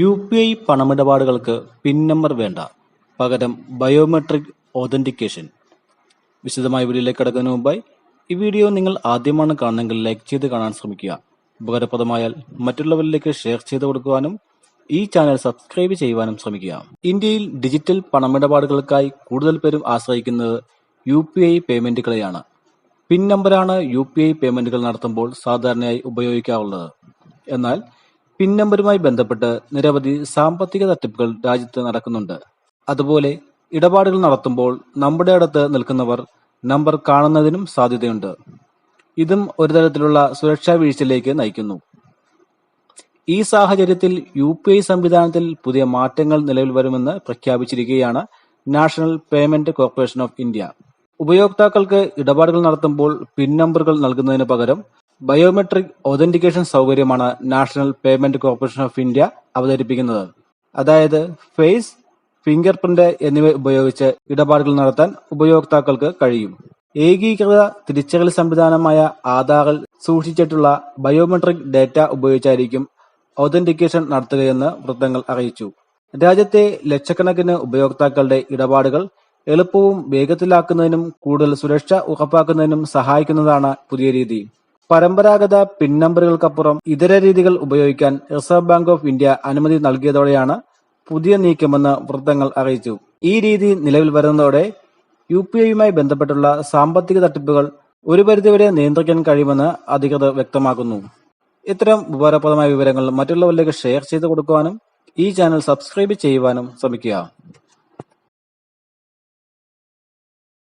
U P I പണമിടപാടുകൾക്ക് പിൻ number വേണ്ട, പകരം ബയോമെട്രിക് ഓതന്റിക്കേഷൻ വിശദമായ വീഡിയോയിലേക്ക് കടക്കുന്നതിന് മുമ്പായി ഈ വീഡിയോ നിങ്ങൾ ആദ്യമാണ് കാണുന്നതെങ്കിൽ ലൈക്ക് ചെയ്ത് കാണാൻ ശ്രമിക്കുക. ഉപകാരപ്രദമായാൽ മറ്റുള്ളവരിലേക്ക് ഷെയർ ചെയ്ത് കൊടുക്കുവാനും ഈ ചാനൽ സബ്സ്ക്രൈബ് ചെയ്യുവാനും ശ്രമിക്കുക. ഇന്ത്യയിൽ ഡിജിറ്റൽ പണമിടപാടുകൾക്കായി കൂടുതൽ പേരും ആശ്രയിക്കുന്നത് യു പി ഐ പേയ്മെന്റുകളെയാണ്. പിൻ നമ്പറാണ് യു പി ഐ പേയ്മെന്റുകൾ നടത്തുമ്പോൾ സാധാരണയായി ഉപയോഗിക്കാറുള്ളത്. എന്നാൽ പിൻ നമ്പറുമായി ബന്ധപ്പെട്ട് നിരവധി സാമ്പത്തിക തട്ടിപ്പുകൾ രാജ്യത്ത് നടക്കുന്നുണ്ട്. അതുപോലെ ഇടപാടുകൾ നടത്തുമ്പോൾ നമ്മുടെ അടുത്ത് നിൽക്കുന്നവർ നമ്പർ കാണുന്നതിനും സാധ്യതയുണ്ട്. ഇതും ഒരു തരത്തിലുള്ള സുരക്ഷാ വീഴ്ചയിലേക്ക് നയിക്കുന്നു. ഈ സാഹചര്യത്തിൽ യു പി ഐ സംവിധാനത്തിൽ പുതിയ മാറ്റങ്ങൾ നിലവിൽ വരുമെന്ന് പ്രഖ്യാപിച്ചിരിക്കുകയാണ് National Payment Corporation of India. ഉപയോക്താക്കൾക്ക് ഇടപാടുകൾ നടത്തുമ്പോൾ പിൻ നമ്പറുകൾ നൽകുന്നതിന് പകരം ബയോമെട്രിക് ഓതന്റിക്കേഷൻ സൗകര്യമാണ് National Payment Corporation of India അവതരിപ്പിക്കുന്നത്. അതായത് ഫേസ്, ഫിംഗർ പ്രിന്റ് എന്നിവ ഉപയോഗിച്ച് ഇടപാടുകൾ നടത്താൻ ഉപയോക്താക്കൾക്ക് കഴിയും. ഏകീകൃത തിരിച്ചറിയൽ സംവിധാനമായ ആധാറിൽ സൂക്ഷിച്ചിട്ടുള്ള ബയോമെട്രിക് ഡാറ്റ ഉപയോഗിച്ചായിരിക്കും ഒതന്റിക്കേഷൻ നടത്തുകയെന്ന് വൃത്തങ്ങൾ അറിയിച്ചു. രാജ്യത്തെ ലക്ഷക്കണക്കിന് ഉപയോക്താക്കളുടെ ഇടപാടുകൾ എളുപ്പവും വേഗത്തിലാക്കുന്നതിനും കൂടുതൽ സുരക്ഷ ഉറപ്പാക്കുന്നതിനും സഹായിക്കുന്നതാണ് പുതിയ രീതി. പരമ്പരാഗത പിൻ നമ്പറുകൾക്കപ്പുറം ഇതര രീതികൾ ഉപയോഗിക്കാൻ റിസർവ് ബാങ്ക് ഓഫ് ഇന്ത്യ അനുമതി നൽകിയതോടെയാണ് പുതിയ നീക്കമെന്ന് വൃത്തങ്ങൾ അറിയിച്ചു. ഈ രീതി നിലവിൽ വരുന്നതോടെ യു പി ഐയുമായി ബന്ധപ്പെട്ടുള്ള സാമ്പത്തിക തട്ടിപ്പുകൾ ഒരു പരിധിവരെ നിയന്ത്രിക്കാൻ കഴിയുമെന്ന് അധികൃതർ വ്യക്തമാക്കുന്നു. ഇത്തരം ഉപകാരപ്രദമായ വിവരങ്ങൾ മറ്റുള്ളവരിലേക്ക് ഷെയർ ചെയ്ത് കൊടുക്കുവാനും ഈ ചാനൽ സബ്സ്ക്രൈബ് ചെയ്യുവാനും ശ്രമിക്കുക.